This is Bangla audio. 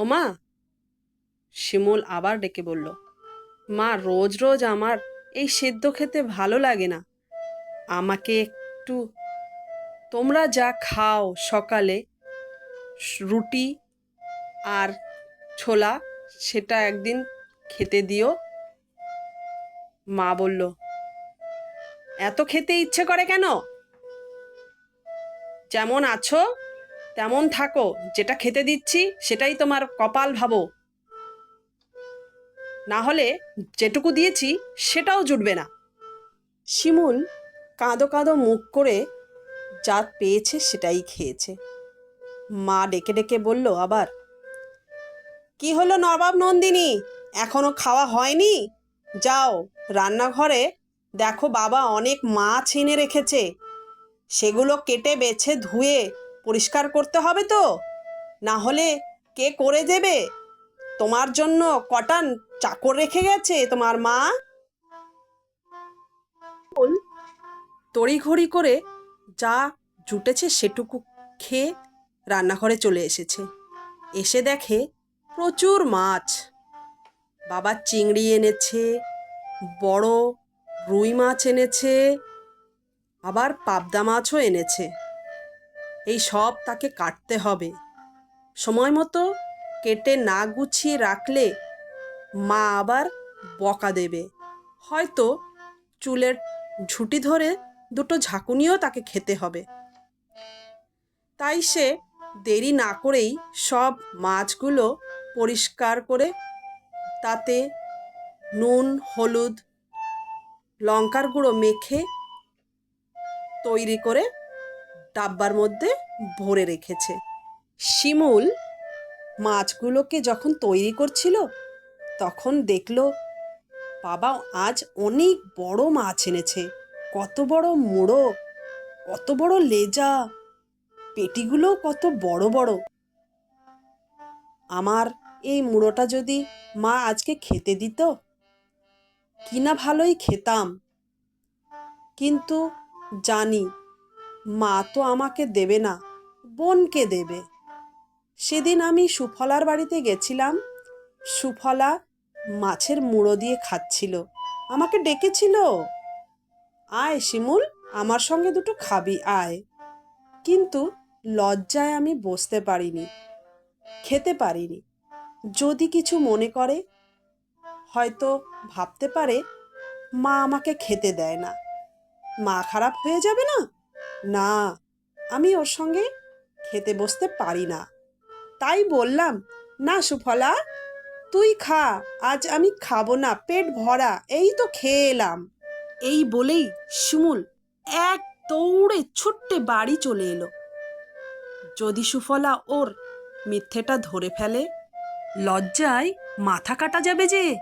ও মা শিমুল আবার ডেকে বলল, মা, রোজ রোজ আমার এই সেদ্ধ খেতে ভালো লাগে না। আমাকে একটু তোমরা যা খাও সকালে, রুটি আর ছোলা, সেটা একদিন খেতে দিও। মা বলল, এত খেতে ইচ্ছে করে কেন? যেমন আছো তেমন থাকো, যেটা খেতে দিচ্ছি সেটাই তোমার কপাল ভাবো। না হলে যেটুকু দিয়েছি সেটাও জুটবে না। শিমুল কাঁদো কাঁদো মুখ করে যা পেয়েছে সেটাই খেয়েছে। মা ডেকে ডেকে বলল আবার, কি হলো নবাব নন্দিনী? এখনও খাওয়া হয়নি? যাও, রান্নাঘরে দেখো বাবা অনেক মাছ এনে রেখেছে। সেগুলো কেটে বেছে ধুয়ে পরিষ্কার করতে হবে তো? না হলে কে করে দেবে? তোমার জন্য কটান চাকর রেখে গেছে তোমার মা। তড়িঘড়ি করে যা জুটেছে সেটুকু খেয়ে রান্নাঘরে চলে এসেছে। এসে দেখে প্রচুর মাছ। বাবা চিংড়ি এনেছে বড় রুই মাছ এনেছে আবার পাবদা মাছও এনেছে। এই সব তাকে কাটতে হবে। সময় মতো কেটে না গুছিয়ে রাখলে মা আবার বকা দেবে। হয়তো চুলের ঝুঁটি ধরে দুটো ঝাঁকুনিও তাকে খেতে হবে। তাই সে দেরি না করেই সব মাছগুলো পরিষ্কার করে তাতে নুন, হলুদ, লঙ্কার গুঁড়ো মেখে তৈরি করে ডাব্বার মধ্যে ভরে রেখেছে। শিমুল মাছগুলোকে যখন তৈরি করছিল, তখন দেখল, বাবা, আজ অনেক বড় মাছ এনেছে। কত বড় মুড়ো, কত বড় লেজা পেটিগুলো কত বড় বড়। আমার এই মুড়োটা যদি মা আজকে খেতে দিত কিনা ভালোই খেতাম। কিন্তু জানি মা তো আমাকে দেবে না, বোনকে দেবে। সেদিন আমি সুফলার বাড়িতে গেছিলাম। সুফলা মাছের মুড়ো দিয়ে খাচ্ছিল। আমাকে ডেকেছিল। আয় শিমুল, আমার সঙ্গে দুটো খাবি, আয়। কিন্তু লজ্জায় আমি বসতে পারিনি, খেতে পারিনি। যদি কিছু মনে করে, হয়তো ভাবতে পারে, মা আমাকে খেতে দেয় না। মা খারাপ হয়ে যাবে না? না, আমি ওর সঙ্গে খেতে বসতে পারি না। তাই বললাম, না সুফলা, তুই খা, আজ আমি খাব না, পেট ভরা, এই তো খেয়ে এলাম। এই বলেই শিমুল এক দৌড়ে ছুট্টে বাড়ি চলে এলো। যদি সুফলা ওর মিথ্যেটা ধরে ফেলে, লজ্জায় মাথা কাটা যাবে যে।